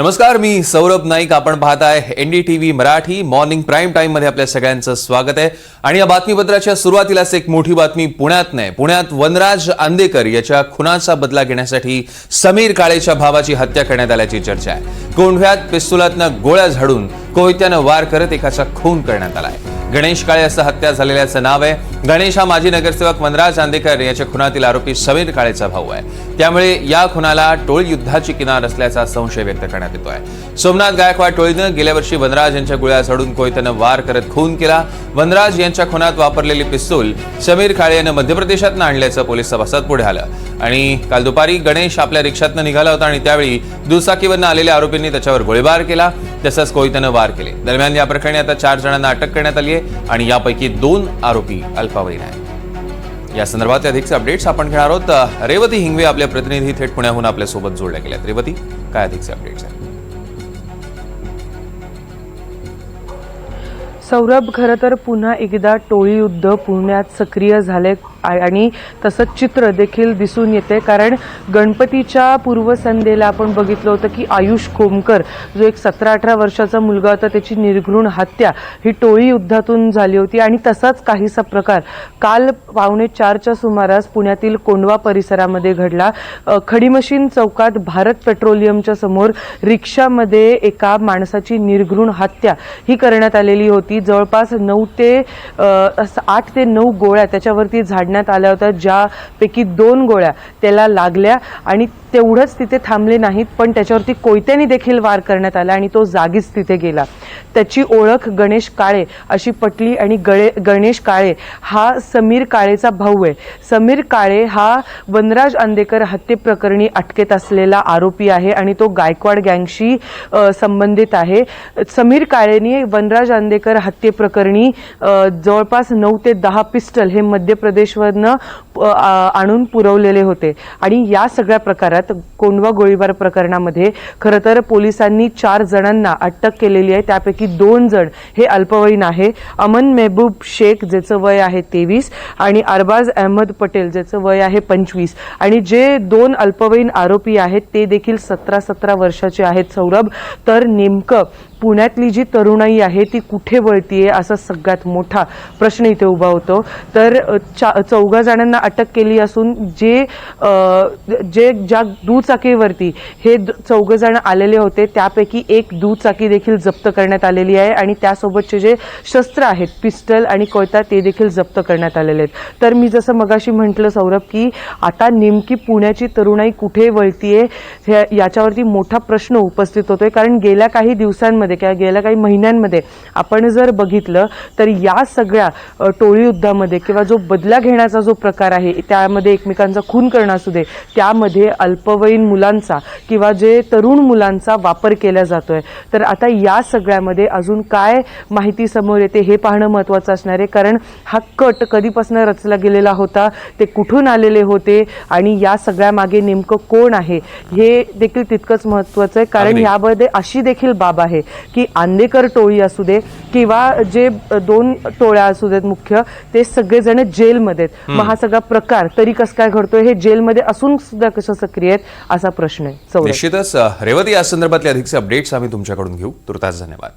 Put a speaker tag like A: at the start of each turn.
A: नमस्कार मी सौरभ नाईक. आपण पाहताय एनडीटीव्ही मराठी मॉर्निंग प्राईम टाइममध्ये आपल्या सगळ्यांचं स्वागत आहे. आणि या बातमीपत्राच्या सुरुवातीलाच एक मोठी बातमी पुण्यात नाही पुण्यात वनराज आंदेकर याच्या खुनाचा बदला घेण्यासाठी समीर काळेच्या भावाची हत्या करण्यात आल्याची चर्चा आहे. कोंढव्यात पिस्तुलातनं गोळ्या झाडून कोयत्यानं वार करत एकाचा खून करण्यात आलाय. गणेश काळे असं हत्या झालेल्याचं नाव आहे. गणेश हा माजी नगरसेवक वनराज आंदेकर याच्या खुनातील आरोपी समीर काळेचा भाऊ आहे. त्यामुळे या खुनाला टोळ युद्धाची किनार असल्याचा संशय व्यक्त करण्यात येतोय. सोमनाथ गायकवाड टोळीनं गेल्या वर्षी वनराज यांच्या गुळ्या झाडून कोयत्यानं वार करत खून केला. वनराज यांच्या खुनात वापरलेली पिस्तूल समीर काळे यानं मध्य प्रदेशातनं आणल्याचं पोलीस सभासद पुढे आलं. आणि काल दुपारी गणेश आपल्या रिक्षातनं निघाला होता आणि त्यावेळी दुचाकीवरनं आलेल्या आरोपींनी त्याच्यावर गोळीबार केला. तसंच कोयत्यानं वार केले. दरम्यान या प्रकरणी आता चार जणांना अटक करण्यात आली आहे आणि यापैकी दोन आरोपी अल्पावयीन आहेत. या संदर्भात अधिकचे अपडेट्स आपण घेणार आहोत. रेवती हिंगवे आपल्या प्रतिनिधी थेट पुण्याहून आपल्यासोबत जोडल्या गेल्यात. रेवती काय अधिकचे अपडेट्स आहेत?
B: सौरभ खरं तर पुन्हा एकदा टोळी युद्ध पुण्यात सक्रिय झाले आणि तसंच चित्र देखील दिसून येते कारण गणपतीच्या पूर्वसंध्येला आपण बघितलं होतं की आयुष कोमकर जो एक सतरा अठरा वर्षाचा मुलगा होता त्याची निर्घृण हत्या ही टोळी युद्धातून झाली होती. आणि तसाच काहीसा प्रकार काल पावणे चारच्या सुमारास पुण्यातील कोंडवा परिसरामध्ये घडला. खडीमशीन चौकात भारत पेट्रोलियमच्या समोर रिक्षामध्ये एका माणसाची निर्घृण हत्या ही करण्यात आलेली होती. जवळपास नऊ ते असं आठ ते नऊ गोळ्या त्याच्यावरती झाडण्यात आल्या होत्या ज्यापैकी दोन गोळ्या त्याला लागल्या आणि तेवढंच तिथे थांबले नाहीत पण त्याच्यावरती कोयत्याने देखील वार करण्यात आला आणि तो जागीच तिथे गेला. त्याची ओळख गणेश काळे अशी पटली आणि गळे गणेश काळे हा समीर काळेचा भाऊ आहे. समीर काळे हा वनराज आंदेकर हत्येप्रकरणी अटकेत असलेला आरोपी आहे आणि तो गायकवाड गँगशी संबंधित आहे. समीर काळेने वनराज आंदेकर हत्येप्रकरणी जवळपास नऊ ते दहा पिस्टल हे मध्य प्रदेशवरनं आणून पुरवलेले होते. आणि या सगळ्या प्रकारात कोंडवा गोळीबार प्रकरणामध्ये खरं तर पोलिसांनी चार जणांना अटक केलेली आहे. त्यापैकी दोन जण हे अल्पवयीन आहे. अमन मेहबूब शेख ज्याचं वय आहे तेवीस आणि अरबाज अहमद पटेल ज्याचं वय आहे पंचवीस. आणि जे दोन अल्पवयीन आरोपी आहेत ते देखील सतरा सतरा वर्षाचे आहेत सौरभ. तर नेमकं पुण्यातली जी तरुणाई आहे ती कुठे वळतीये असा सगळ्यात मोठा प्रश्न इथे उभा होतो. तर चा चौघा जणांना अटक केली असून जे जे ज्या दुचाकीवरती हे चौघ जण आलेले होते त्यापैकी एक दुचाकी देखील जप्त करण्यात आलेली आहे आणि त्यासोबतचे जे शस्त्र आहेत पिस्टल आणि कोयता ते देखील जप्त करण्यात आलेले आहेत. तर मी जसं मगाशी म्हटलं सौरभ की आता नेमकी पुण्याची तरुणाई कुठे वळतीये याच्यावरती मोठा प्रश्न उपस्थित होतोय. कारण गेल्या काही दिवसांमध्ये किंवा गेल्या काही महिन्यांमध्ये आपण जर बघितलं तर या सगळ्या टोळी युद्धामध्ये किंवा जो बदला घेण्याचा जो प्रकार आहे त्यामध्ये एकमेकांचा खून करणं असू दे त्यामध्ये अल्पवयीन मुलांचा किंवा जे तरुण मुलांचा वापर केला जातोय. तर आता या सगळ्यामध्ये अजून काय माहिती समोर येते हे पाहणं महत्त्वाचं असणार आहे. कारण हा कट कधीपासून रचला गेलेला होता ते कुठून आलेले होते आणि या सगळ्या मागे नेमकं कोण आहे हे देखील तितकंच महत्त्वाचं आहे. कारण. यामध्ये अशी देखील बाब आहे की आंदेकर टोळी असू दे किंवा जे दोन टोळ्या असू देत मुख्य ते सगळेजण जेलमध्ये मग हा सगळा प्रकार तरी कसं काय घडतोय हे जेलमध्ये असून सुद्धा कसं सक्रिय आहेत असा प्रश्न आहे.
A: निश्चितच रेवती या संदर्भातले अधिकचे अपडेट्स आम्ही तुमच्याकडून घेऊ. तुर्तास धन्यवाद.